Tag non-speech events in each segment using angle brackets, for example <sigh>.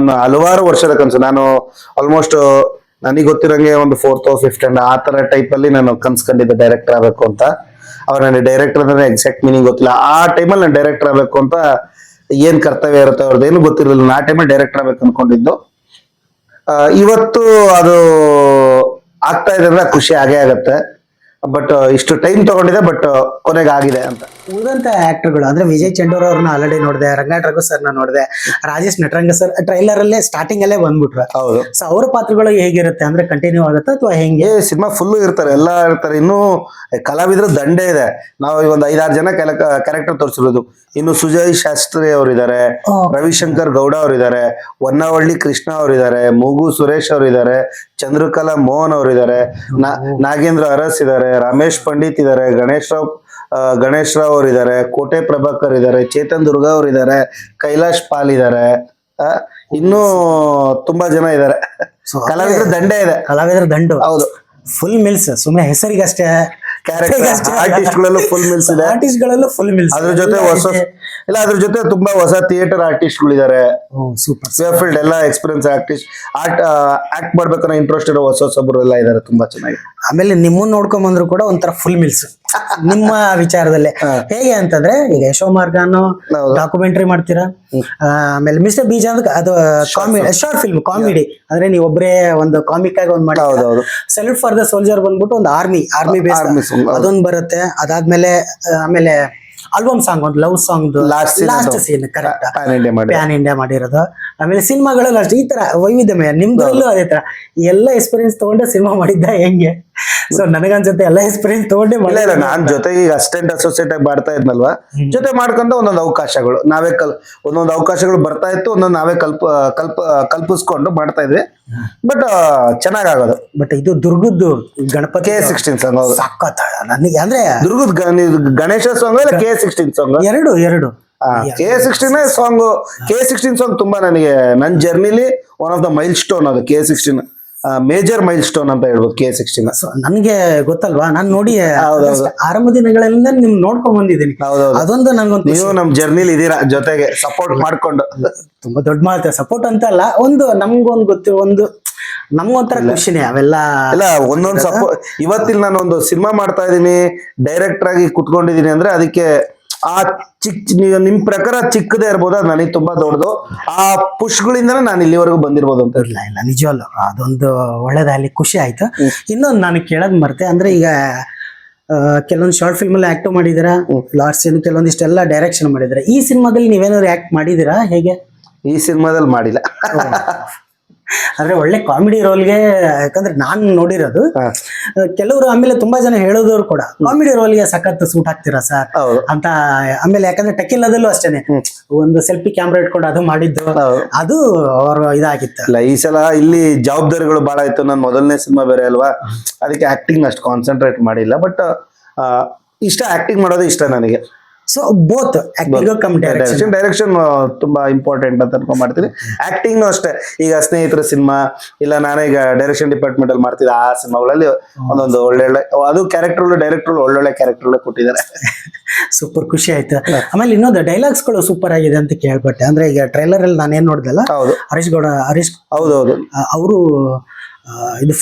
ನನ್ನ ಹಲವಾರು ವರ್ಷದ ಕನಸು. ನಾನು ಆಲ್ಮೋಸ್ಟ್ ನನಗೆ ಗೊತ್ತಿರಂಗೆ ಒಂದು ಫೋರ್ತ್ ಫಿಫ್ತ್ ಅಂಡ್ ಆ ತರ ಟೈಪ್ ಅಲ್ಲಿ ನಾನು ಕನ್ಸ್ಕೊಂಡಿದ್ದೆ ಡೈರೆಕ್ಟರ್ ಆಗಬೇಕು ಅಂತ. ಅವ್ರು ನನಗೆ ಡೈರೆಕ್ಟರ್ ಅಂದ್ರೆ ಎಕ್ಸಾಕ್ಟ್ ಮೀನಿಂಗ್ ಗೊತ್ತಿಲ್ಲ. ಆ ಟೈಮಲ್ಲಿ ನಾನು ಡೈರೆಕ್ಟರ್ ಆಗಬೇಕು ಅಂತ ಏನ್ ಕರ್ತವ್ಯ ಇರುತ್ತೆ ಅವ್ರದ್ದು ಏನು ಗೊತ್ತಿರಲಿಲ್ಲ. ಆ ಟೈಮಲ್ಲಿ ಡೈರೆಕ್ಟರ್ ಆಗ್ಬೇಕು ಅನ್ಕೊಂಡಿದ್ದು. ಇವತ್ತು ಅದು ಆಗ್ತಾ ಇದೆ ಅಂದ್ರೆ ಖುಷಿ ಆಗೇ ಆಗತ್ತೆ. ಬಟ್ ಇಷ್ಟು ಟೈಮ್ ತಗೊಂಡಿದೆ ಬಟ್ ಕೊನೆಗೆ ಆಗಿದೆ ಅಂತ. ಉಳಿದಂತ ಆಕ್ಟರ್ಗಳು ಅಂದ್ರೆ ವಿಜಯ್ ಚಂಡೂರ್ ಅವ್ರನ್ನ ಆಲ್ರೆಡಿ ನೋಡಿದೆ ರಂಗನಾಥ್ ರಘು ಸರ್ನ ನೋಡಿದೆ ರಾಜೇಶ್ ನಟರಂಗ ಸರ್ ಟ್ರೈಲರ್ ಅಲ್ಲೇ ಸ್ಟಾರ್ಟಿಂಗ್ ಅಲ್ಲೇ ಬಂದ್ಬಿಟ್ರು. ಹೌದು. ಸೊ ಅವ್ರ ಪಾತ್ರಗಳು ಹೇಗಿರುತ್ತೆ? ಅಂದ್ರೆ ಕಂಟಿನ್ಯೂ ಆಗುತ್ತಾ ಅಥವಾ ಹೆಂಗೆ? ಸಿನಿಮಾ ಫುಲ್ ಇರ್ತಾರೆ ಎಲ್ಲ ಇರ್ತಾರೆ. ಇನ್ನು ಕಲಾವಿದ್ರ ದಂಡೆ ಇದೆ. ನಾವು ಒಂದ್ ಐದಾರು ಜನ ಕ್ಯಾರೆಕ್ಟರ್ ತೋರಿಸಿರೋದು. ಇನ್ನು ಸುಜಯ್ ಶಾಸ್ತ್ರಿ ಅವರಿದ್ದಾರೆ. ರವಿಶಂಕರ್ ಗೌಡ ಅವರಿದ್ದಾರೆ ಹೊನ್ನವಳ್ಳಿ ಕೃಷ್ಣ ಅವರಿದ್ದಾರೆ ಮೂಗು ಸುರೇಶ್ ಅವರಿದ್ದಾರೆ ಚಂದ್ರಕಲಾ ಮೋಹನ್ ಅವರಿದ್ದಾರೆ ನಾಗೇಂದ್ರ ಅರಸ್ ಇದ್ದಾರೆ. ರಮೇಶ್ ಪಂಡಿತ್ ಇದ್ದಾರೆ ಗಣೇಶ್ ರಾವ್ ಗಣೇಶ್ ರಾವ್ ಅವರಿದ್ದಾರೆ ಕೋಟೆ ಪ್ರಭಾಕರ್ ಇದ್ದಾರೆ ಚೇತನ್ ದುರ್ಗಾ ಅವರಿದ್ದಾರೆ ಕೈಲಾಶ್ ಪಾಲ್ ಇದ್ದಾರೆ ಇನ್ನೂ ತುಂಬಾ ಜನ ಇದ್ದಾರೆ ಕಲಾವಿದ್ರ ದಂಡೆ ಇದೆ. ಕಲಾವಿದ್ರ ದಂಡು. ಹೌದು. ಫುಲ್ ಮಿಲ್ಸ್ ಸುಮ್ಮನೆ ಹೆಸರಿಗಷ್ಟೇ. ಕ್ಯಾರೆಕ್ಟರ್ ಆರ್ಟಿಸ್ಟ್ಗಳಲ್ಲೂ ಫುಲ್ ಮಿಲ್ಸ್ ಇದೆ. ಆರ್ಟಿಸ್ಟ್ ಗಳಲ್ಲೂ ಫುಲ್ ಮಿಲ್ಸ್ ಅದ್ರ ಜೊತೆ ಹೊಸ ಇಲ್ಲ ಅದ್ರ ಜೊತೆ ತುಂಬಾ ಹೊಸ ಥಿಯೇಟರ್ ಆರ್ಟಿಸ್ಟ್ಗಳಿದ್ದಾರೆ ಸೂಪರ್ ಫೀಲ್ಡ್ ಎಲ್ಲ ಎಕ್ಸ್ಪೀರಿಯನ್ಸ್ ಆರ್ಟಿಸ್ಟ್ ಆರ್ಟ್ ಆಕ್ಟ್ ಮಾಡ್ಬೇಕನ್ನೋ ಇಂಟ್ರೆಸ್ಟ್ ಇರೋ ಹೊಸ ಹೊಸಬ್ರು ಎಲ್ಲ ಇದ್ದಾರೆ ತುಂಬಾ ಚೆನ್ನಾಗಿ. ಆಮೇಲೆ ನಿಮ್ಮನ್ನ ನೋಡ್ಕೊಂಡ್ ಬಂದ್ರು ಕೂಡ ಒಂಥರ ಫುಲ್ ಮಿಲ್ಸ್ ನಿಮ್ಮ ವಿಚಾರದಲ್ಲಿ. ಹೇಗೆ ಅಂತಂದ್ರೆ ಈಗ ಯಶೋಮಾರ್ಗನು ಅನ್ನೋ ಡಾಕ್ಯುಮೆಂಟ್ರಿ ಮಾಡ್ತೀರಾ? ಆಮೇಲೆ ಮಿಸ್ಟರ್ ಬೀಜ ಅಂದ್ರೆ ಅದು ಕಾಮಿಡಿ ಶಾರ್ಟ್ ಫಿಲ್ಮ್ ಕಾಮಿಡಿ ಅಂದ್ರೆ ನೀವು ಒಬ್ಬರೇ ಒಂದು ಕಾಮಿಕ್ ಆಗಿ ಒಂದ್ ಮಾಡಿ. ಸೆಲ್ಯೂಟ್ ಫಾರ್ ದ ಸೋಲ್ಜರ್ ಬಂದ್ಬಿಟ್ಟು ಒಂದು ಆರ್ಮಿ ಆರ್ಮಿ ಬೇಸ್ ಅದೊಂದು ಬರುತ್ತೆ. ಅದಾದ್ಮೇಲೆ ಆಮೇಲೆ ಆಲ್ಬಮ್ ಸಾಂಗ್ ಒಂದು love song last. Scene correct pan India ಮಾಡಿ ಪ್ಯಾನ್ ಇಂಡಿಯಾ ಮಾಡಿರೋದು. ಆಮೇಲೆ ಸಿನಿಮಾಗಳಲ್ಲಿ ಅಷ್ಟೇ ಈ ತರ ವೈವಿಧ್ಯಮಯ ನಿಮ್ದು ಅದೇ ತರ. ಎಲ್ಲ ಎಕ್ಸ್ಪೀರಿಯನ್ಸ್ ತಗೊಂಡು ಸಿನಿಮಾ ಮಾಡಿದ್ದ ಹೆಂಗೆ? ಸೊ ನನಗನ್ಸುತ್ತೆ ಎಲ್ಲ ಎಕ್ಸ್ಪೀರಿಯನ್ಸ್ ತಗೊಂಡೆ ಇಲ್ಲ ಇಲ್ಲ ನಾನ್ ಜೊತೆಗೆ ಈಗ ಅಸಿಸ್ಟೆಂಟ್ ಅಸೋಸಿಯೇಟ್ ಆಗಿ ಮಾಡ್ತಾ ಇದ್ನಲ್ವಾ? ಜೊತೆ ಮಾಡ್ಕೊಂತ ಒಂದೊಂದು ಅವಕಾಶಗಳು. ನಾವೇ ಕಲ್ ಒಂದೊಂದು ಅವಕಾಶಗಳು ಬರ್ತಾ ಇತ್ತು ಒಂದೊಂದು ನಾವೇ ಕಲ್ಪ ಕಲ್ಪ ಕಲ್ಪಿಸ್ಕೊಂಡು ಮಾಡ್ತಾ ಇದ್ವಿ. ಬಟ್ ಚೆನ್ನಾಗಾಗೋದು. ಬಟ್ ಇದು ದುರ್ಗದ್ದು ಗಣಪತಿ ಕೆ ಸಿಕ್ಸ್ಟೀನ್ ಸಾಂಗ್ ಸಖತ್. ನನಗೆ ಅಂದ್ರೆ ದುರ್ಗದ ಗಣೇಶ ಸಾಂಗ್ ಇಲ್ಲ ಕೆ ಸಿಕ್ಸ್ಟೀನ್ ಸಾಂಗ್ ಎರಡು ಎರಡು. K sixteen song K sixteen song ತುಂಬಾ ನನಗೆ ನನ್ನ ಜರ್ನಿಲಿ one of the milestone ಅದು K sixteen major milestone ಅಂತ ಹೇಳ್ಬೋದು ಕೆ ಸಿಕ್ಸ್ಟೀನ್ ನನಗೆ ಗೊತ್ತಲ್ವಾ? ನಾನು ನೋಡಿ. ಆರಂಭ ದಿನಗಳಿಂದ ನಿಮ್ ನೋಡ್ಕೊಂಡ್ ಬಂದಿದ್ದೀನಿ. ಅದೊಂದು ನನ್ಗೊಂದು ನೀವು ನಮ್ ಜರ್ನಿಲಿ ಇದೀರಾ ಜೊತೆಗೆ ಸಪೋರ್ಟ್ ಮಾಡ್ಕೊಂಡು. ತುಂಬಾ ದೊಡ್ಡ ಮಾತು ಸಪೋರ್ಟ್ ಅಂತ ಅಲ್ಲ ಒಂದು ನಮ್ಗೊಂದು ಗೊತ್ತಿರೋ ಒಂದು ನಮ್ಗೊಂಥರ ಖುಷಿನೇ ಅವೆಲ್ಲ ಇಲ್ಲ ಒಂದೊಂದು ಸಪೋರ್ಟ್ ಇವತ್ತಿಲ್ಲಿ ನಾನು ಒಂದು ಸಿನಿಮಾ ಮಾಡ್ತಾ ಇದ್ದೀನಿ ಡೈರೆಕ್ಟರ್ ಆಗಿ ಕುತ್ಕೊಂಡಿದ್ದೀನಿ ಅಂದ್ರೆ ಅದಕ್ಕೆ ಆ ಚಿಕ್ಕ ನಿಮ್ ಪ್ರಕಾರ ಚಿಕ್ಕದೇ ಇರ್ಬೋದು? ಅದು ನನಗೆ ತುಂಬಾ ದೊಡ್ಡದು. ಆ ಪುಷ್ಗಳಿಂದನೇ ನಾನು ಇಲ್ಲಿವರೆಗೂ ಬಂದಿರ್ಬೋದು ಅಂತ ಇಲ್ಲ ಇಲ್ಲ ನಿಜವಲ್ಲ ಅದೊಂದು ಒಳ್ಳೇದಾಗಲಿ ಖುಷಿ ಆಯ್ತು. ಇನ್ನೊಂದು ನಾನು ಕೇಳೋದ್ ಮರ್ತೆ ಅಂದ್ರೆ ಈಗ ಕೆಲವೊಂದು ಶಾರ್ಟ್ ಫಿಲ್ಮ್ ಅಲ್ಲಿ ಆಕ್ಟ್ ಮಾಡಿದಿರಾ? ಲಾಸ್ಟ್ ಸೀನ್ ಕೆಲವೊಂದಿಷ್ಟೆಲ್ಲ ಡೈರೆಕ್ಷನ್ ಮಾಡಿದಿರಾ? ಈ ಸಿನಿಮಾದಲ್ಲಿ ನೀವೇನಾದ್ರು ಆಕ್ಟ್ ಮಾಡಿದಿರಾ? ಹೇಗೆ? ಈ ಸಿನಿಮಾದಲ್ಲಿ ಮಾಡಿಲ್ಲ. ಅಂದ್ರೆ ಒಳ್ಳೆ ಕಾಮಿಡಿ ರೋಲ್ಗೆ ಯಾಕಂದ್ರೆ ನಾನ್ ನೋಡಿರೋದು. ಕೆಲವರು ಆಮೇಲೆ ತುಂಬಾ ಜನ ಹೇಳೋದವ್ರು ಕೂಡ ಕಾಮಿಡಿ ರೋಲ್ಗೆ ಸಖತ್ ಸೂಟ್ ಆಗ್ತೀರಾ ಸರ್? ಅಂತ ಆಮೇಲೆ ಯಾಕಂದ್ರೆ ಟೆಕಿಲ್ಲದಲ್ಲೂ ಅಷ್ಟೇನೆ. ಒಂದು ಸೆಲ್ಫಿ ಕ್ಯಾಮ್ರಾ ಇಟ್ಕೊಂಡು ಅದು ಮಾಡಿದ್ದು ಅದು ಅವ್ರ ಇದಾಗಿತ್ತು. ಇಲ್ಲ ಈ ಸಲ ಇಲ್ಲಿ ಜವಾಬ್ದಾರಿಗಳು ಬಹಳ ಇತ್ತು. ನನ್ನ ಮೊದಲನೇ ಸಿನಿಮಾ ಬೇರೆ ಅಲ್ವಾ? ಅದಕ್ಕೆ ಆಕ್ಟಿಂಗ್ ಅಷ್ಟು ಕಾನ್ಸಂಟ್ರೇಟ್ ಮಾಡಿಲ್ಲ. ಬಟ್ ಇಷ್ಟ ಆಕ್ಟಿಂಗ್ ಮಾಡೋದು ಇಷ್ಟ ನನಗೆ. So both come direction direction ತುಂಬಾ ಇಂಪಾರ್ಟೆಂಟ್ ಅಂತ ಅನ್ಕೊಂಡ್ ಮಾಡ್ತೀನಿ ಆಕ್ಟಿಂಗ್ ಅಷ್ಟೇ. ಈಗ ಸ್ನೇಹಿತರ ಸಿನಿಮಾ ಇಲ್ಲ ನಾನೇ ಈಗ ಡೈರೆಕ್ಷನ್ ಡಿಪಾರ್ಟ್ಮೆಂಟ್ ಅಲ್ಲಿ ಮಾಡ್ತಿದ್ದೆ ಆ ಸಿನಿಮಾಗಳಲ್ಲಿ ಒಂದೊಂದು ಒಳ್ಳೊಳ್ಳೆ ಅದು ಕ್ಯಾರೆಕ್ಟರ್ ಡೈರೆಕ್ಟರ್ ಒಳ್ಳೊಳ್ಳೆ ಕ್ಯಾರೆಕ್ಟರ್ ಕೊಟ್ಟಿದ್ದಾರೆ. ಸೂಪರ್ ಖುಷಿ ಆಯ್ತು. ಆಮೇಲೆ ಇನ್ನೊಂದು ಡೈಲಾಗ್ಸ್ಗಳು ಸೂಪರ್ ಆಗಿದೆ ಅಂತ ಕೇಳ್ಪಟ್ಟೆ. ಅಂದ್ರೆ ಈಗ ಟ್ರೈಲರ್ ಅಲ್ಲಿ ನಾನೇನ್ ನೋಡ್ದಲ್ಲ ಹೌದು. ಹರೀಶ್ ಗೌಡ ಹರೀಶ್ ಹೌದೌದು. ಅವರು ಇದು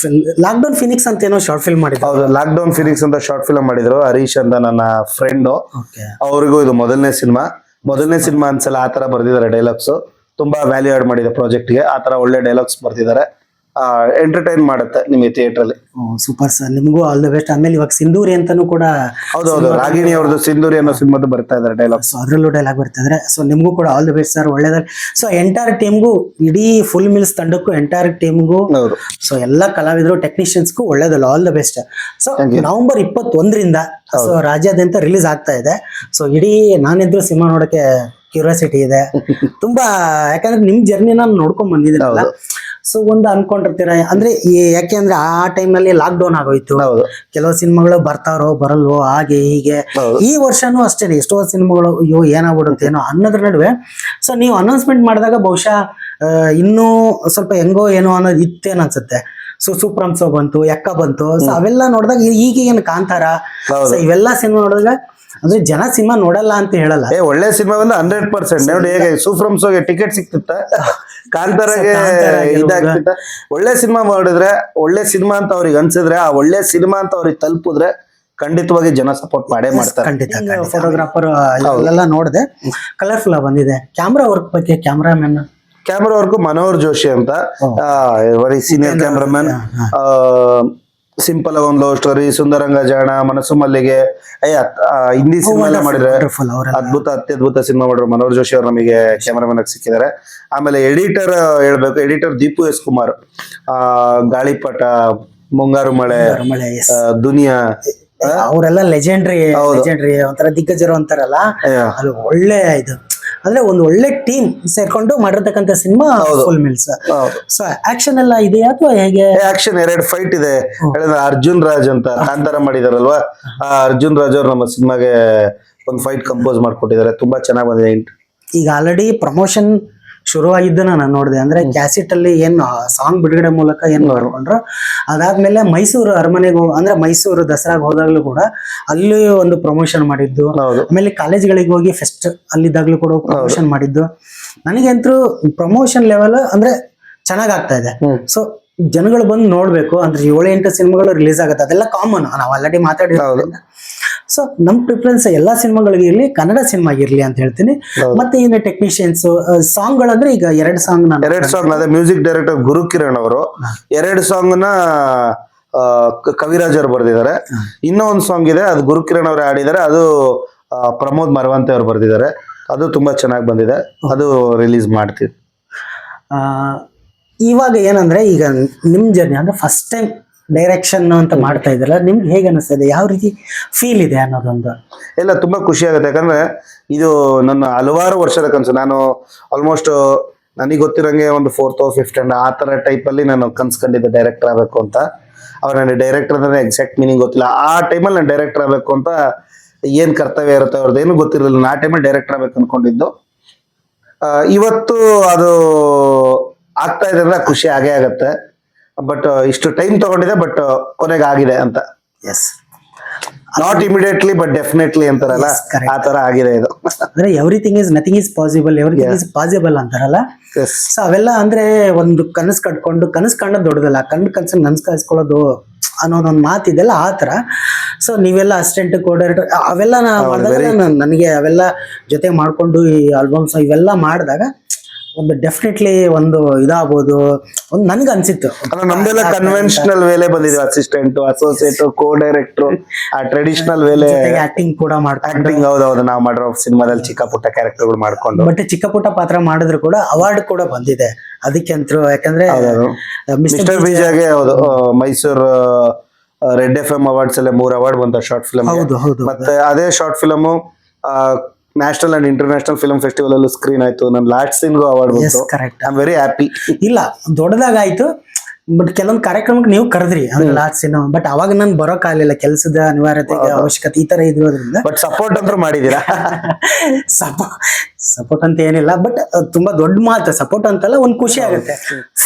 ಲಾಕ್ಡೌನ್ ಫಿನಿಕ್ಸ್ ಅಂತ ಏನೋ ಶಾರ್ಟ್ ಫಿಲ್ಮ್ ಮಾಡಿದ್ರು. ಹೌದು ಲಾಕ್ ಡೌನ್ ಫಿನಿಕ್ಸ್ ಅಂತ ಶಾರ್ಟ್ ಫಿಲ್ಮ್ ಮಾಡಿದ್ರು. ಹರೀಶ್ ಅಂತ ನನ್ನ ಫ್ರೆಂಡು ಅವ್ರಿಗೂ ಇದು ಮೊದಲನೇ ಸಿನಿಮಾ ಮೊದಲನೇ ಸಿನಿಮಾ ಅನ್ಸಲ್ಲ ಆ ತರ ಬರ್ದಿದ್ದಾರೆ ಡೈಲಾಗ್ಸ್ ತುಂಬಾ ವ್ಯಾಲ್ಯೂ ಆಡ್ ಮಾಡಿದೆ ಪ್ರಾಜೆಕ್ಟ್ಗೆ ಗೆ. ಆ ತರ ಒಳ್ಳೆ ಡೈಲಾಗ್ಸ್ ಬರ್ತಿದ್ದಾರೆ ಎಂಟರ್ಟೈನ್ ಮಾಡುತ್ತೆ ನಿಮಗೆ ಥಿಯೇಟರ್ ಅಲ್ಲಿ. ಸೂಪರ್ ಸರ್ ನಿಮಗೂ ಆಲ್ ದ ಬೆಸ್ಟ್ ಆಮೇಲೆ ಇವಾಗ ಸಿಂಧೂರಿ ಅಂತಾನು ಕೂಡ ಹೌದು ಹೌದು ರಾಗಿಣಿ ಅವ್ರದ್ದು ಸಿಂಧೂರಿ ಅನ್ನೋ ಸಿನಿಮಾದ ಬರ್ತಾ ಇದ್ದಾರೆ ಡೈಲಾಗ್ ಸೊ ಅದ್ರಲ್ಲೂ ಡೈಲಾಗ್ ಬರ್ತಿದ್ರೆ ಸೊ ನಿಮಗೂ ಕೂಡ ಆಲ್ ದ ಬೆಸ್ಟ್ ಸರ್ ಒಳ್ಳೇದಾಗ ಸೊ ಎಂಟೈರ್ ಟೀಮ್ಗೂ ಇಡೀ ಫುಲ್ ಮಿಲ್ಸ್ ತಂಡಕ್ಕೂ ಎಂಟೈರ್ ಟೀಮ್ಗೂ ಹೌದು. ಸೊ ಎಲ್ಲ ಕಲಾವಿದರು ಟೆಕ್ನಿಷಿಯನ್ಸ್ಗೂ ಒಳ್ಳೇದಲ್ಲ. All the best so November ಇಪ್ಪತ್ತೊಂದರಿಂದ ಸೊ ರಾಜ್ಯಾದ್ಯಂತ ರಿಲೀಸ್ ಆಗ್ತಾ ಇದೆ. ಸೊ ಇಡೀ ನಾನಿದ್ರು ಸಿನಿಮಾ ನೋಡಕ್ಕೆ ಕ್ಯೂರಿಯಾಸಿಟಿ ಇದೆ. <laughs> ತುಂಬಾ ಯಾಕಂದ್ರೆ ನಿಮ್ ಜರ್ನಿ ನಾನು ನೋಡ್ಕೊಂಡ್ ಬಂದಿದ್ದೀನಲ್ಲ. ಸೊ ಒಂದು ಅನ್ಕೊಂಡಿರ್ತೀರ? ಅಂದ್ರೆ ಯಾಕೆ ಅಂದ್ರೆ ಆ ಟೈಮ್ನಲ್ಲಿ ಲಾಕ್ ಡೌನ್ ಆಗೋಯ್ತು ಕೆಲವು ಸಿನಿಮಾಗಳು ಬರ್ತಾರೋ ಬರಲ್ವೋ ಹಾಗೆ ಹೀಗೆ. ಈ ವರ್ಷನೂ ಅಷ್ಟೇ ಎಷ್ಟೋ ಸಿನಿಮಾಗಳು ಅಯ್ಯೋ ಏನಾಗ್ಬಿಡುತ್ತೆ ಏನೋ ಅನ್ನೋದ್ರ ನಡುವೆ. ಸೊ ನೀವು ಅನೌನ್ಸ್ಮೆಂಟ್ ಮಾಡಿದಾಗ ಬಹುಶಃ ಇನ್ನೂ ಸ್ವಲ್ಪ ಹೆಂಗೋ ಏನೋ ಅನ್ನೋದು ಇತ್ತೇನು ಅನ್ಸುತ್ತೆ. ಸೊ ಸೂಪ್ರಂಸೋ ಬಂತು ಎಕ್ಕ ಬಂತು. ಸೊ ಅವೆಲ್ಲ ನೋಡಿದಾಗ ಈಗ ಈಗೇನು ಕಾಂತಾರ. ಸೊ ಇವೆಲ್ಲ ಸಿನಿಮಾ ನೋಡಿದಾಗ ಅಂದ್ರೆ ಜನ ಸಿನಿಮಾ ನೋಡಲ್ಲ ಅಂತ ಹೇಳಲ್ಲ. ಏ ಒಳ್ಳೆ ಸಿನಿಮಾ ಬಂದು ಹಂಡ್ರೆಡ್ ಪರ್ಸೆಂಟ್ ನೋಡಿ ಹೇಗೆ ಸೂಫ್ರಮ್ ಹೋಗಿ ಟಿಕೆಟ್ ಸಿಕ್ತಿತ್ತ? <laughs> ಕಾಂತಾರಗೆ. ಇದಾಗ್ತಿತ್ತ? ಒಳ್ಳೆ ಸಿನಿಮಾ ಮಾಡಿದ್ರೆ ಒಳ್ಳೆ ಸಿನಿಮಾ ಅಂತ ಅವ್ರಿಗೆ ಅನ್ಸಿದ್ರೆ ಆ ಒಳ್ಳೆ ಸಿನಿಮಾ ಅಂತ ಅವ್ರಿಗೆ ತಲುಪಿದ್ರೆ ಖಂಡಿತವಾಗಿ ಜನ ಸಪೋರ್ಟ್ ಮಾಡೇ ಮಾಡ್ತಾರೆ. ಖಂಡಿತ ಫೋಟೋಗ್ರಾಫರ್ ಎಲ್ಲ ನೋಡಿದೆ. ಕಲರ್ಫುಲ್ ಬಂದಿದೆ. ಕ್ಯಾಮ್ರಾ ವರ್ಕ್ ಬಗ್ಗೆ cameraman camera work Manohar Joshi ಅಂತ ಸೀನಿಯರ್ ಕ್ಯಾಮ್ರಾಮನ್ ಸಿಂಪಲ್ ಆಗಿ ಒಂದು ಲವ್ ಸ್ಟೋರಿ ಸುಂದರಂಗ ಜಾಣ ಮನಸ್ಸು ಮಲ್ಲಿಗೆ. ಅಯ್ಯ ಹಿಂದಿ ಸಿನಿಮಾ ಎಲ್ಲ ಮಾಡಿದ್ರೆ ಅದ್ಭುತ ಅತ್ಯದ್ಭುತ ಸಿನಿಮಾ ಮಾಡಿದ್ರು. ಮನೋಹರ್ ಜೋಶಿ ಅವ್ರು ನಮಗೆ ಕ್ಯಾಮರಾಮನ್ ಆಗಿ ಸಿಕ್ಕಿದ್ದಾರೆ. ಆಮೇಲೆ ಎಡಿಟರ್ ಹೇಳ್ಬೇಕು. Editor Deepu S Kumar. ಆ ಗಾಳಿಪಟ ಮುಂಗಾರು ಮಳೆ ಮಳೆ ದುನಿಯಾ. ಅವರೆಲ್ಲ ಲೆಜೆಂಡ್ರಿ ಲೆಜೆಂಡ್ರಿ ಒಂಥರ ದಿಗ್ಗಜರು ಅಂತಾರಲ್ಲ? ಅದು ಒಳ್ಳೆ ಇದು. ಅಂದ್ರೆ ಒಂದು ಒಳ್ಳೆ ಟೀಮ್ ಸೇರ್ಕೊಂಡು ಮಾಡಿರ್ತಕ್ಕಂಥ cinema full meals so action ಎಲ್ಲ ಇದೆ ಅಥವಾ ಹೇಗೆ? ಆಕ್ಷನ್ ಎರಡು ಫೈಟ್ ಇದೆ. ಅರ್ಜುನ್ ರಾಜ್ ಅಂತ ಕಾಂತಾರ ಮಾಡಿದಾರಲ್ವಾ? ಆ ಅರ್ಜುನ್ ರಾಜ್ ಅವ್ರು ನಮ್ಮ ಸಿನಿಮಾಗೆ ಒಂದು ಫೈಟ್ ಕಂಪೋಸ್ ಮಾಡ್ಕೊಟ್ಟಿದ್ದಾರೆ. ತುಂಬಾ ಚೆನ್ನಾಗಿ ಬಂದಿದೆ. ಈಗ ಆಲ್ರೆಡಿ ಪ್ರಮೋಷನ್ ಶುರುವಾಗಿದ್ದನ್ನ ನಾನು ನೋಡಿದೆ. ಅಂದ್ರೆ ಕ್ಯಾಸೆಟ್ ಅಲ್ಲಿ ಏನ್ ಸಾಂಗ್ ಬಿಡುಗಡೆ ಮೂಲಕ ಏನ್ ಮಾಡ್ಕೊಂಡ್ರು ಅದಾದ್ಮೇಲೆ ಮೈಸೂರು ಅರಮನೆಗೆ ಹೋಗ್- ಅಂದ್ರೆ ಮೈಸೂರು ದಸರಾಗ ಹೋದಾಗ್ಲೂ ಕೂಡ ಅಲ್ಲಿ ಒಂದು ಪ್ರಮೋಷನ್ ಮಾಡಿದ್ದು. ಆಮೇಲೆ ಕಾಲೇಜ್ಗಳಿಗೆ ಹೋಗಿ ಫೆಸ್ಟ್ ಅಲ್ಲಿದ್ದಾಗ್ಲೂ ಕೂಡ ಪ್ರಮೋಷನ್ ಮಾಡಿದ್ದು. ನನಗಂತೂ ಪ್ರಮೋಷನ್ ಲೆವೆಲ್ ಅಂದ್ರೆ ಚೆನ್ನಾಗ್ ಆಗ್ತಾ ಇದೆ. ಸೊ ಜನಗಳು ಬಂದು ನೋಡ್ಬೇಕು ಅಂದ್ರೆ ಏಳು ಎಂಟು ಸಿನಿಮಾಗಳು ರಿಲೀಸ್ ಆಗುತ್ತೆ. ಅದೆಲ್ಲ ಕಾಮನ್ ನಾವು ಆಲ್ರೆಡಿ ಮಾತಾಡಿರೋದ್ರಿಂದ. ಸೊ ನಮ್ ಪ್ರಿಫರೆನ್ಸ್ ಎಲ್ಲಾ ಸಿನಿಮಾಗಳಿಗೆ ಇರ್ಲಿ ಕನ್ನಡ ಸಿನಿಮಾ ಇರಲಿ ಅಂತ ಹೇಳ್ತೀನಿ. ಮತ್ತೆ ಏನು ಟೆಕ್ನಿಷಿಯನ್ಸ್ ಸಾಂಗ್ಗಳಂದ್ರೆ ಈಗ ಎರಡು ಸಾಂಗ್ ನಾನು ಎರಡು ಸಾಂಗ್ ಅದೇ ಮ್ಯೂಸಿಕ್ ಡೈರೆಕ್ಟರ್ ಗುರು ಕಿರಣ್ ಅವರು. ಎರಡು ಸಾಂಗ್ನ ಕವಿರಾಜ್ ಅವರು ಬರೆದಿದ್ದಾರೆ. ಇನ್ನೂ ಒಂದು ಸಾಂಗ್ ಇದೆ ಅದು ಗುರು ಕಿರಣ್ ಅವರು ಆಡಿದ್ದಾರೆ ಅದು ಪ್ರಮೋದ್ ಮರವಂತೆ ಅವರು ಬರೆದಿದ್ದಾರೆ. ಅದು ತುಂಬಾ ಚೆನ್ನಾಗಿ ಬಂದಿದೆ. ಅದು ರಿಲೀಸ್ ಮಾಡ್ತೀವಿ. ಇವಾಗ ಏನಂದ್ರೆ ಈಗ ನಿಮ್ ಜರ್ನಿ ಅಂದ್ರೆ ಫಸ್ಟ್ ಟೈಮ್ ಡೈರೆಕ್ಷನ್ ಅಂತ ಮಾಡ್ತಾ ಇದ್ರಲ್ಲ ನಿಮ್ಗೆ ಹೇಗೆ ಅನಿಸ್ತದೆ? ಯಾವ ರೀತಿ ಫೀಲ್ ಇದೆ ಅನ್ನೋದೊಂದು? ಎಲ್ಲ ತುಂಬಾ ಖುಷಿ ಆಗುತ್ತೆ. ಯಾಕಂದ್ರೆ ಇದು ನನ್ನ ಹಲವಾರು ವರ್ಷದ ಕನಸು. ನಾನು ಆಲ್ಮೋಸ್ಟ್ ನನಗೆ ಗೊತ್ತಿರೋಂಗೆ ಒಂದು ಫೋರ್ತ್ ಫಿಫ್ತ್ ಅಂಡ್ ಆ ಥರ ಟೈಪಲ್ಲಿ ನಾನು ಕನ್ಸ್ಕೊಂಡಿದ್ದೆ ಡೈರೆಕ್ಟರ್ ಆಗಬೇಕು ಅಂತ. ಅವ್ರು ನನಗೆ ಡೈರೆಕ್ಟರ್ ಅಂದ್ರೆ ಎಕ್ಸಾಕ್ಟ್ ಮೀನಿಂಗ್ ಗೊತ್ತಿಲ್ಲ. ಆ ಟೈಮಲ್ಲಿ ನಾನು ಡೈರೆಕ್ಟರ್ ಆಗಬೇಕು ಅಂತ ಏನು ಕರ್ತವ್ಯ ಇರುತ್ತೆ ಅವ್ರದ್ದು ಏನು ಗೊತ್ತಿರಲಿಲ್ಲ. ಆ ಟೈಮಲ್ಲಿ ಡೈರೆಕ್ಟರ್ ಆಗಬೇಕು ಅನ್ಕೊಂಡಿದ್ದು. ಇವತ್ತು ಅದು ಆಗ್ತಾ ಇದೆ ಅಂದ್ರೆ ಖುಷಿ ಆಗೇ ಆಗತ್ತೆ. ಬಟ್ ಇಷ್ಟು ಟೈಮ್ ತಗೊಂಡಿದೆ ಬಟ್ ಕೊನೆಗೆ ಆಗಿದೆ ಅಂತ. Yes not immediately but definitely ಅಂತಾರಲ್ಲ? ಆ ತರ ಆಗಿದೆ ಇದು. ಅಂದ್ರೆ everything is nothing is possible everything is possible ಅಂತಾರಲ್ಲ? ಸೊ ಅವೆಲ್ಲ ಅಂದ್ರೆ ಒಂದು ಕನಸು ಕಟ್ಕೊಂಡು ಕನಸು ಕಂಡದ್ ದೊಡ್ಡದಲ್ಲ. ಕಂಡು ಕನಸು ನನ್ಸ್ ಕಾಯಿಸ್ಕೊಳ್ಳೋದು ಅನ್ನೋದೊಂದು ಮಾತಿದೆಲ್ಲ ಆ ಥರ ಸೊ ನೀವೆಲ್ಲ ಅಸಿಸ್ಟೆಂಟ್ ಕೋಡರ್ಟ್ ಅವೆಲ್ಲ ನಾನು- ನನಗೆ ಅವೆಲ್ಲ ಜೊತೆ ಮಾಡ್ಕೊಂಡು ಈ ಆಲ್ಬಮ್ಸ್ ಇವೆಲ್ಲ ಮಾಡಿದಾಗ ಒಂದು ಡೆಫಿನೆಟ್ಲಿ ಒಂದು ಇದಾಗ್ಬೋದು. ಒಂದು ನನ್ಗೆ ಅನ್ಸಿತ್ತು. ನಮ್ದೆಲ್ಲ ಕನ್ವೆನ್ಷನಲ್ <laughs> ವೇಲೆ ಬಂದಿದೆ ಅಸಿಸ್ಟೆಂಟ್ ಅಸೋಸಿಯೇಟ್ ಕೋ ಡೈರೆಕ್ಟರ್ ಆ ಟ್ರೆಡಿಷನಲ್ ವೇಲೆ ಆಕ್ಟಿಂಗ್ ಕೂಡ ಮಾಡ್ತಾರೆ ಆಕ್ಟಿಂಗ್ ಹೌದು ನಾವು ಮಾಡಿರೋ ಸಿನಿಮಾದಲ್ಲಿ ಚಿಕ್ಕ ಪುಟ್ಟ ಕ್ಯಾರೆಕ್ಟರ್ ಮಾಡ್ಕೊಂಡು. ಬಟ್ ಚಿಕ್ಕ ಪುಟ್ಟ ಪಾತ್ರ ಮಾಡಿದ್ರು ಕೂಡ ಅವಾರ್ಡ್ ಕೂಡ ಬಂದಿದೆ. ಅದಕ್ಕೆ ಅಂತೂ ಯಾಕಂದ್ರೆ ಮಿಸ್ಟರ್ ಬೀಜಾಗೆ ಹೌದು Mysore Mysuru red F M awards ಅಲ್ಲೇ ಮೂರು ಅವಾರ್ಡ್ ಬಂತ ಶಾರ್ಟ್ ಫಿಲಮ್ ಹೌದು ಹೌದು. ಮತ್ತೆ ಅದೇ short film national and international film festival ಅಲ್ಲೂ ಸ್ಕ್ರೀನ್ ಆಯ್ತು. ನನ್ನ ಲಾಸ್ಟ್ ಸೀನ್ಗೂ ಅವಾರ್ಡ್ ಬಂತು. Correct I am very happy ಇಲ್ಲ ದೊಡ್ಡದಾಗಾಯ್ತು ಬಟ್ ಕೆಲವೊಂದು ಕಾರ್ಯಕ್ರಮಕ್ಕೆ ನೀವು ಕರೆದ್ರಿ ಲಾಸ್ಟ್ ಸೀನ್ ಬಟ್ ಅವಾಗ ನಾನು ಬರೋಕ್ಕಾಗಲಿಲ್ಲ ಕೆಲಸದ ಅನಿವಾರ್ಯತೆ ಅವಶ್ಯಕತೆ ಈ ತರ ಇದ್ರೋದ್ರಿಂದ. ಬಟ್ ಸಪೋರ್ಟ್ ಅಂತ ಮಾಡಿದೀರಾ? <laughs> ಸಪೋ ಸಪೋರ್ಟ್ ಅಂತ ಏನಿಲ್ಲ ಬಟ್ ತುಂಬಾ ದೊಡ್ಡ ಮಾತು. ಸಪೋರ್ಟ್ ಅಂತಲ್ಲ ಒಂದ್ ಖುಷಿ ಆಗುತ್ತೆ.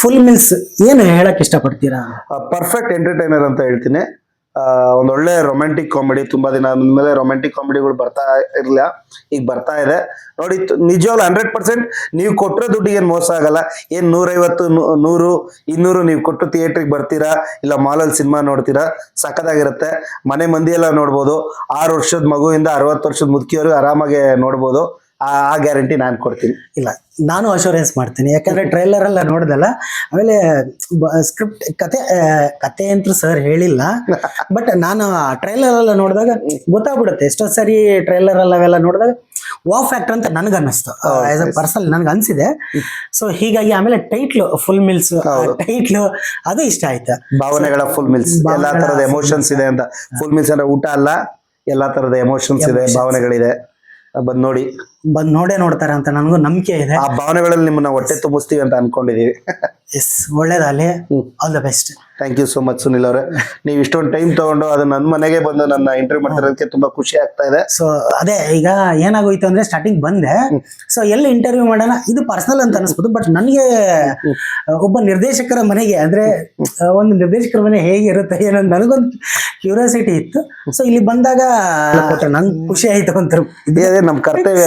ಫುಲ್ ಮೀನ್ಸ್ ಏನು ಹೇಳಕ್ ಇಷ್ಟಪಡ್ತೀರಾ? ಪರ್ಫೆಕ್ಟ್ ಎಂಟರ್ಟೈನರ್ ಅಂತ ಹೇಳ್ತೀನಿ. ಆ, ಒಂದ್ ಒಳ್ಳೆ ರೊಮ್ಯಾಂಟಿಕ್ ಕಾಮಿಡಿ ತುಂಬಾ ದಿನ ಮೇಲೆ ರೊಮ್ಯಾಂಟಿಕ್ ಕಾಮಿಡಿಗಳು ಬರ್ತಾ ಇರ್ಲಿಲ್ಲ. ಈಗ ಬರ್ತಾ ಇದೆ. ನೋಡಿ ನಿಜವಾಗ್ಲೂ ಹಂಡ್ರೆಡ್ ಪರ್ಸೆಂಟ್ ನೀವು ಕೊಟ್ಟರೆ ದುಡ್ಡಿಗೆ ಏನು ಮೋಸ ಆಗಲ್ಲ. ಏನ್ ನೂರೈವತ್ತು ನೂರು ಇನ್ನೂರು ನೀವು ಕೊಟ್ಟು ಥಿಯೇಟ್ರಿಗೆ ಬರ್ತೀರಾ? ಇಲ್ಲ ಮಾಲಲ್ಲಿ ಸಿನಿಮಾ ನೋಡ್ತೀರಾ? ಸಖತ್ತಾಗಿರುತ್ತೆ. ಮನೆ ಮಂದಿ ಎಲ್ಲ ನೋಡ್ಬೋದು. ಆರು ವರ್ಷದ ಮಗುವಿಂದ ಅರವತ್ತು ವರ್ಷದ ಮುದುಕಿಯವರು ಆರಾಮಾಗೆ ನೋಡ್ಬೋದು. ಆ ಗ್ಯಾರಂಟಿ ನಾನು ಕೊಡ್ತೀನಿ. ಇಲ್ಲ ನಾನು ಅಶೂರೆನ್ಸ್ ಮಾಡ್ತೀನಿ. ಯಾಕಂದ್ರೆ ಟ್ರೈಲರ್ ಎಲ್ಲ ನೋಡ್ದಲ್ಲ ಆಮೇಲೆ ಸ್ಕ್ರಿಪ್ಟ್ ಕತೆ ಕತೆ ಅಂತೂ ಸರ್ ಹೇಳಿಲ್ಲ. <laughs> ಬಟ್ ನಾನು ಟ್ರೈಲರ್ ಎಲ್ಲ ನೋಡಿದಾಗ ಗೊತ್ತಾಗ್ಬಿಡುತ್ತೆ. ಎಷ್ಟೋ ಸರಿ ಟ್ರೈಲರ್ ಎಲ್ಲ ಅವೆಲ್ಲ ನೋಡಿದಾಗ ವಾ ಫ್ಯಾಕ್ಟರ್ ಅಂತ ನನಗೆ ಅನ್ನಿಸ್ತು ಆಸ್ ಅ ಪರ್ಸನ್ ನನಗೆ ಅನ್ಸಿದೆ ಸೊ ಹೀಗಾಗಿ ಆಮೇಲೆ ಟೈಟ್ಲು ಫುಲ್ ಮಿಲ್ಸ್ ಟೈಟ್ಲು ಅದು ಇಷ್ಟ ಆಯ್ತು. ಭಾವನೆಗಳ ಫುಲ್ ಮಿಲ್ಸ್ ಎಲ್ಲಾ ತರದ ಎಮೋಷನ್ಸ್ ಇದೆ ಅಂತ. ಫುಲ್ ಮಿಲ್ಸ್ ಅಂದ್ರೆ ಊಟ ಅಲ್ಲ ಎಲ್ಲಾ ತರದ ಎಮೋಷನ್ಸ್ ಇದೆ ಭಾವನೆಗಳಿದೆ. ಬಂದ್ ನೋಡಿ. ಬಂದ್ ನೋಡೇ ನೋಡ್ತಾರೆ ಅಂತ ನನಗೂ ನಂಬಿಕೆ ಇದೆ. ಆ ಭಾವನೆಗಳಲ್ಲಿ ನಿಮ್ಮನ್ನ ಹೊಟ್ಟೆ ತುಂಬಿಸ್ತೀವಿ ಅಂತ ಅನ್ಕೊಂಡಿದೀವಿ. ಎಸ್ ಒಳ್ಳೇದಾಗಲಿ. All the best thank you so much Sunil ಅವರೇ. ನೀವು ಇಷ್ಟೊಂದು ಟೈಮ್ ತಗೊಂಡು ಅದು ನನ್ನ ಮನೆಗೆ ಬಂದು ನನ್ನ ಇಂಟರ್ವ್ಯೂ ಮಾಡ್ತಿರೋದಕ್ಕೆ ತುಂಬಾ ಖುಷಿ ಆಗ್ತಾ ಇದೆ. ಸೊ ಅದೇ ಈಗ ಏನಾಗೋಯ್ತು ಅಂದ್ರೆ ಸ್ಟಾರ್ಟಿಂಗ್ ಬಂದೆ. ಸೊ ಎಲ್ಲಿ ಇಂಟರ್ವ್ಯೂ ಮಾಡೋಣ? ಇದು ಪರ್ಸನಲ್ ಅಂತ ಅನಿಸ್ಬೋದು ಬಟ್ ನನಗೆ ಒಬ್ಬ ನಿರ್ದೇಶಕರ ಮನೆಗೆ ಅಂದ್ರೆ ಒಂದು ನಿರ್ದೇಶಕರ ಮನೆ ಹೇಗಿರುತ್ತೆ ಏನೋ ನನಗೊಂದು ಕ್ಯೂರಿಯಾಸಿಟಿ ಇತ್ತು. ಸೊ ಇಲ್ಲಿ ಬಂದಾಗ ನಂಗೆ ಖುಷಿ ಆಯ್ತು ಅಂತ ಇದೇ ನಮ್ಮ ಕರ್ತವ್ಯ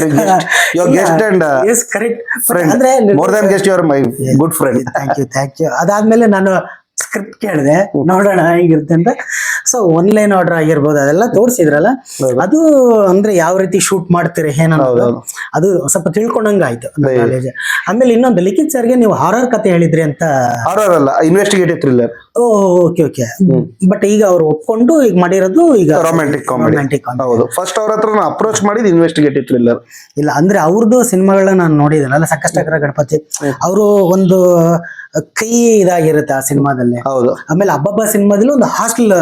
your guest and yes correct friend ಅಂದ್ರೆ more than guest your my good friend thank you thank you ಅದಾದ್ಮೇಲೆ ನಾನು ಸ್ಕ್ರಿಪ್ಟ್ ಕೇಳಿದೆ ನೋಡೋಣ ಹೇಗಿರುತ್ತೆ ಅಂತ. ಸೊ ಆನ್ಲೈನ್ ಆರ್ಡರ್ ಆಗಿರ್ಬೋದು ಅದೆಲ್ಲ ತೋರಿಸಿದ್ರಲ್ಲ ಅದು ಅಂದ್ರೆ ಯಾವ ರೀತಿ ಶೂಟ್ ಮಾಡ್ತೀರಿ ಏನನ್ನೋದು. ಅದು ಸ್ವಲ್ಪ ತಿಳ್ಕೊಂಡಂಗ ಆಯ್ತು ಆಮೇಲೆ ಇನ್ನೊಂದು ಲಿಖಿತ್ ಸರ್ಗೆ ನೀವು ಹಾರರ್ ಕತೆ ಹೇಳಿದ್ರಿ ಅಂತ ಹಾರರ್ ಅಲ್ಲ investigative thriller okay okay. But ಈಗ ಅವ್ರು ಒಪ್ಕೊಂಡು ಈಗ ಮಾಡಿರೋದು ಈಗ ರೊಮ್ಯಾಂಟಿಕ್ ಕಾಮಿಡಿ ಹೌದು. ಫಸ್ಟ್ ಅವ್ರ ಹತ್ರ ಅಪ್ರೋಚ್ ಮಾಡಿದ್ ಇನ್ವೆಸ್ಟಿಗೇಟಿವ್ ಥ್ರಿಲ್ಲರ್ ಇಲ್ಲ ಅಂದ್ರೆ ಅವ್ರದ್ದು ಸಿನಿಮಾಗಳನ್ನ ನಾನು ನೋಡಿದನಲ್ಲ ಸಂಕಷ್ಟಕರ ಗಣಪತಿ. ಅವರು ಒಂದು ಕೈ ಇದಾಗಿರುತ್ತೆ ಆ ಸಿನಿಮಾದಲ್ಲಿ. ಹೌದು. ಆಮೇಲೆ ಹಬ್ಬಬ್ಬ ಸಿನಿಮಾದಲ್ಲಿ ಒಂದು ಹಾಸ್ಟೆಲ್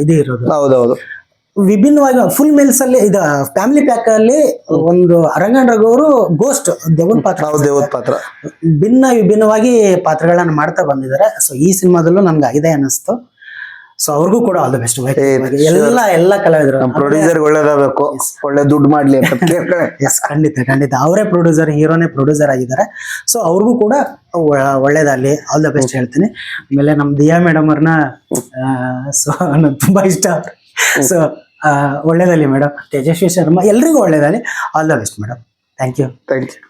ಇದು ಇರೋದು. ಹೌದೌದು. ವಿಭಿನ್ನವಾಗಿ ಫುಲ್ ಮೇಲ್ಸ್ ಅಲ್ಲಿ ಇದು ಫ್ಯಾಮಿಲಿ ಪ್ಯಾಕ್ ಅಲ್ಲಿ ಒಂದು ಅರಂಗನ್ ರಘು ಅವರು ಗೋಸ್ಟ್ ದೇವನ್ ಪಾತ್ರ. ದೇವದ ಪಾತ್ರ. ಭಿನ್ನ ವಿಭಿನ್ನವಾಗಿ ಪಾತ್ರಗಳನ್ನ ಮಾಡ್ತಾ ಬಂದಿದ್ದಾರೆ. ಸೊ ಈ ಸಿನಿಮಾದಲ್ಲೂ ನಮ್ಗೆ ಆಗಿದೆ ಅನಿಸ್ತು ಸೊ ಅವ್ರಿಗೂ ಕೂಡ ಆಲ್ ದ ಬೆಸ್ಟ್ ಎಲ್ಲ ಎಲ್ಲ ಕಲಾವಿದರು ಪ್ರೊಡ್ಯೂಸರ್ ಒಳ್ಳೇದಾಗಬೇಕು. ಒಳ್ಳೆ ದುಡ್ಡು ಮಾಡ್ಲಿ ಅಂತ. <laughs> ಎಸ್ ಖಂಡಿತ ಖಂಡಿತ. ಅವರೇ ಪ್ರೊಡ್ಯೂಸರ್ ಹೀರೋನೇ ಪ್ರೊಡ್ಯೂಸರ್ ಆಗಿದ್ದಾರೆ. ಸೊ ಅವ್ರಿಗೂ ಕೂಡ ಒಳ್ಳೇದಾಗಲಿ ಒಳ್ಳೇದಾಗ್ಲಿ. ಆಲ್ ದ ಬೆಸ್ಟ್ ಹೇಳ್ತೀನಿ. ಆಮೇಲೆ ನಮ್ಮ ದಿಯಾ ಮೇಡಮ್ ಅವ್ರನ್ನ ಸೊ ನನಗೆ ತುಂಬಾ ಇಷ್ಟ. ಸೊ ಒಳ್ಳೇದಲ್ಲಿ ಮೇಡಮ್ ತೇಜಸ್ವಿ ಶರ್ಮಾ ಎಲ್ರಿಗೂ ಒಳ್ಳೇದಾಗಲಿ. All the best madam thank you thank you